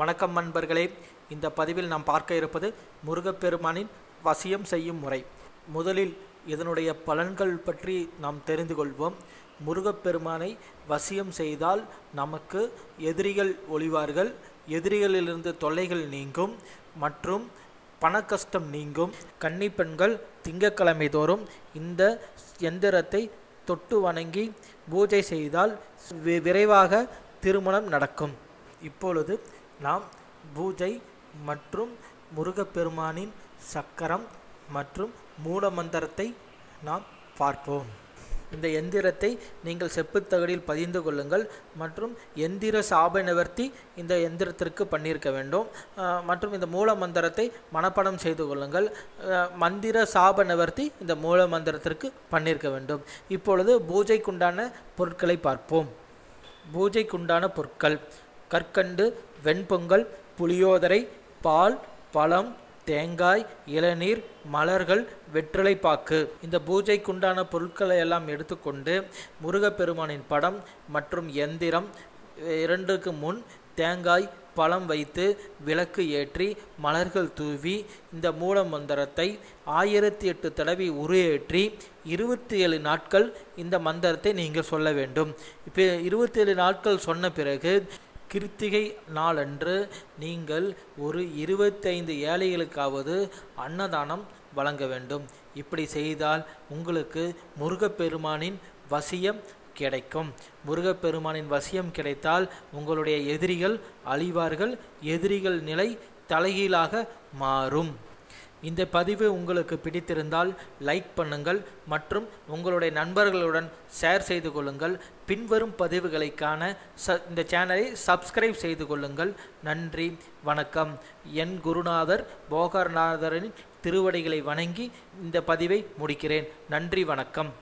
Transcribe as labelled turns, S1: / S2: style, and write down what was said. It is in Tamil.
S1: வணக்கம் நண்பர்களே. இந்த பதிவில் நாம் பார்க்க இருப்பது முருகப்பெருமானின் வசியம் செய்யும் முறை. முதலில் இதனுடைய பலன்கள் பற்றி நாம் தெரிந்து கொள்வோம். முருகப்பெருமானை வசியம் செய்தால் நமக்கு எதிரிகள் ஒளிவார்கள் எதிரிகளிலிருந்து தொல்லைகள் நீங்கும் மற்றும் பணக்கஷ்டம் நீங்கும். கன்னி பெண்கள் திங்கட்கிழமை தோறும் இந்த எந்திரத்தை தொட்டு வணங்கி பூஜை செய்தால் வி- விரைவாக திருமணம் நடக்கும். இப்பொழுது நாம் பூஜை மற்றும் முருகப்பெருமானின் சக்கரம் மற்றும் மூலமந்திரத்தை நாம் பார்ப்போம். இந்த எந்திரத்தை நீங்கள் செப்புத்தகடில் பதிந்து கொள்ளுங்கள் மற்றும் எந்திர சாப நிவர்த்தி இந்த எந்திரத்திற்கு பண்ணியிருக்க வேண்டும். மற்றும் இந்த மூல மந்திரத்தை மனப்பாடம் செய்து கொள்ளுங்கள். மந்திர சாப நிவர்த்தி இந்த மூல மந்திரத்திற்கு பண்ணியிருக்க வேண்டும். இப்பொழுது பூஜைக்குண்டான பொருட்களை பார்ப்போம். பூஜைக்குண்டான பொருட்கள். கற்கண்டு வெண்பொங்கல் புளியோதரை பால் பழம் தேங்காய் இளநீர் மலர்கள் வெற்றிலைப்பாக்கு இந்த பூஜைக்குண்டான பொருட்களை எல்லாம் எடுத்துக்கொண்டு முருகப்பெருமானின் படம் மற்றும் எந்திரம் இரண்டுக்கு முன் தேங்காய் பழம் வைத்து விளக்கு ஏற்றி மலர்கள் தூவி இந்த மூல மந்திரத்தை ஆயிரத்தி எட்டு தடவை உருவேற்றி இருபத்தி ஏழு நாட்கள் இந்த மந்திரத்தை நீங்கள் சொல்ல வேண்டும். இப்போ இருபத்தி ஏழு நாட்கள் சொன்ன பிறகு கிருத்திகை நாளன்று நீங்கள் ஒரு இருபத்தைந்து ஏழைகளுக்காவது அன்னதானம் வழங்க வேண்டும். இப்படி செய்தால் உங்களுக்கு முருகப்பெருமானின் வசியம் கிடைக்கும். முருகப்பெருமானின் வசியம் கிடைத்தால் உங்களுடைய எதிரிகள் அழிவார்கள். எதிரிகள் நிலை தலைகீழாக மாறும். இந்த பதிவு உங்களுக்கு பிடித்திருந்தால் லைக் பண்ணுங்கள் மற்றும் உங்களுடைய நண்பர்களுடன் ஷேர் செய்து கொள்ளுங்கள். பின்வரும் பதிவுகளை காண ச இந்த சேனலை சப்ஸ்கிரைப் செய்து கொள்ளுங்கள். நன்றி வணக்கம். என் குருநாதர் போகர்நாதரின் திருவடிகளை வணங்கி இந்த பதிவை முடிக்கிறேன். நன்றி வணக்கம்.